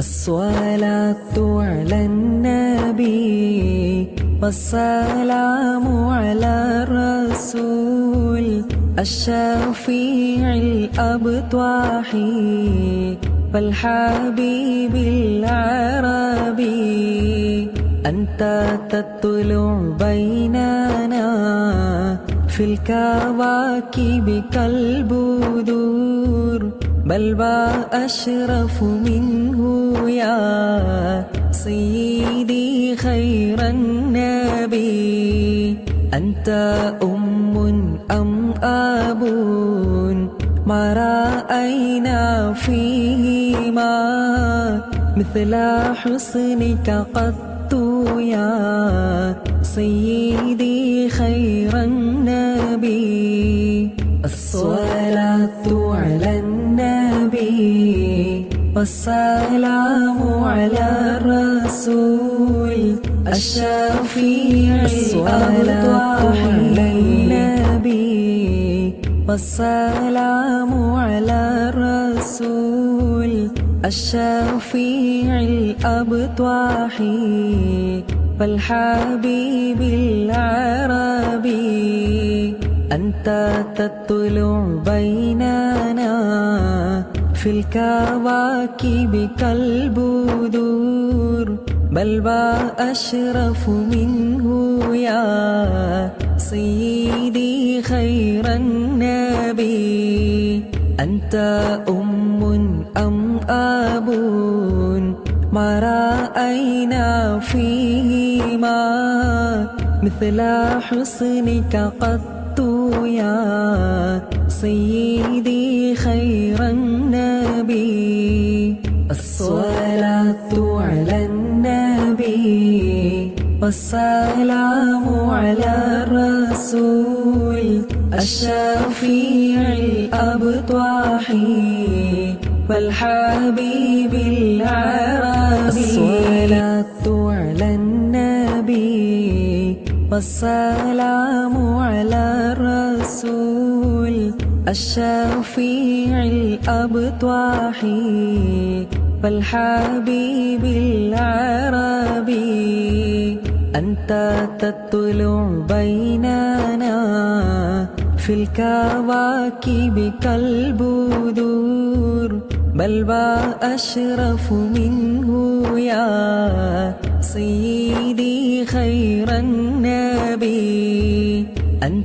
الصلاة على النبي والسلام على الرسول الشفيع الأبطاحي والحبيب العربي. أنت تطلع بيننا في الكواكب كالبدور. بل وأشرف منه يا سيدي خير النبي. أنت أم أم أب ما رأينا فيهما. مثل حسنك قط يا سيدي خير النبي. الصلاة على النبي والسلام على الرسول الشفيع على النبي والسلام على الرسول الشفيع الأبطاحي والحبيب العربي. أنت تطلع بيننا في الكواكب كالبدور بل وأشرف منه يا سيدي خير النبي. أنت أم أم أب ما رأينا فيهما. مثل حسنك قط يا سيدي خير النبي الصلاة على النبي. والسلام على الرسول. الشفيع الأبطاحي والحبيب العربي الصلاة على النبي. والسلام على الرسول. الشفيع الأبطاحي والحبيب العربي أنت تطلع بيننا في الكواكب كالبدور. بل وأشرف منه يا سيدي خير النبي.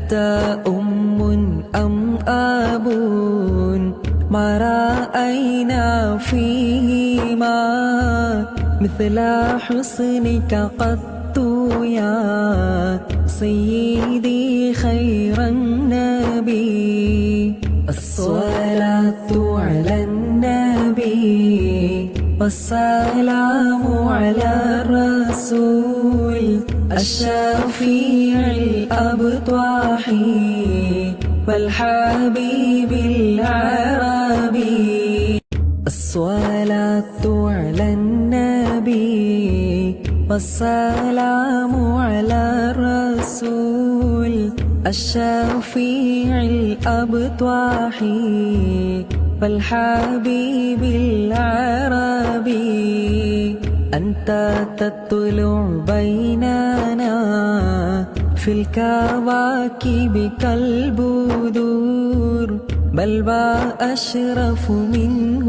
أنت أم أم أب ما رأينا فيهما مثل حسنك قط يا سيدي خير النبي. الصلاة على النبي والسلام على الرسول. الشفيع الأبطاحي والحبيب العربي الصلاة على النبي والسلام على الرسول. الشفيع الأبطاحي والحبيب العربي أنت تطلع بيننا في الكواكب كالبدور بل وأشرف منه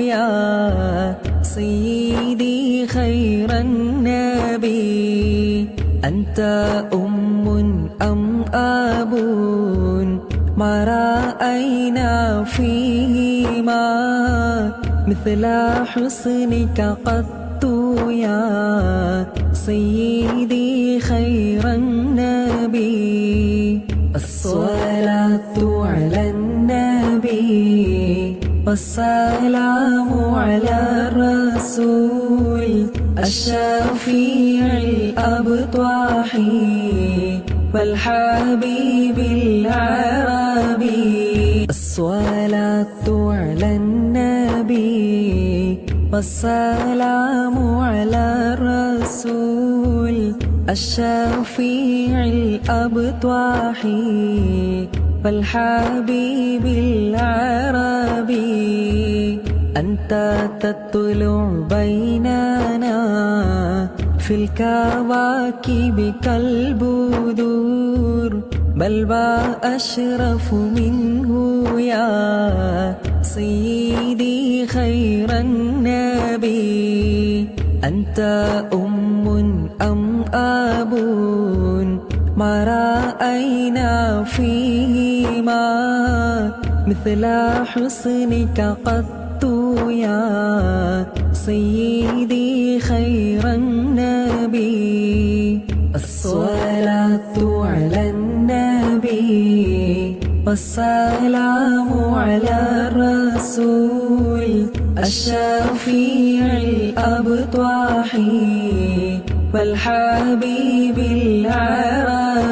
يا سيدي خير النبي. أنت أم أم أب ما رأينا فيهما. مثل حسنك قط يا سيدي خير النبي. الصلاة على النبي والسلام على الرسول. الشفيع الأبطاحي والحبيب العربي الصلاة على النبي والسلام على الرسول الشفيع الأبطاحي والحبيب العربي. أنت تطلع بيننا في الكواكب كالبذور بل وأشرف منه يا سيدي خير النبي أنت أم أم أب ما رأينا فيهما مثل حسنك قط يا سيدي خير النبي. الصلاة على النبي. والسلام على الرسول الشفيع الأبطح والحبيب العربي.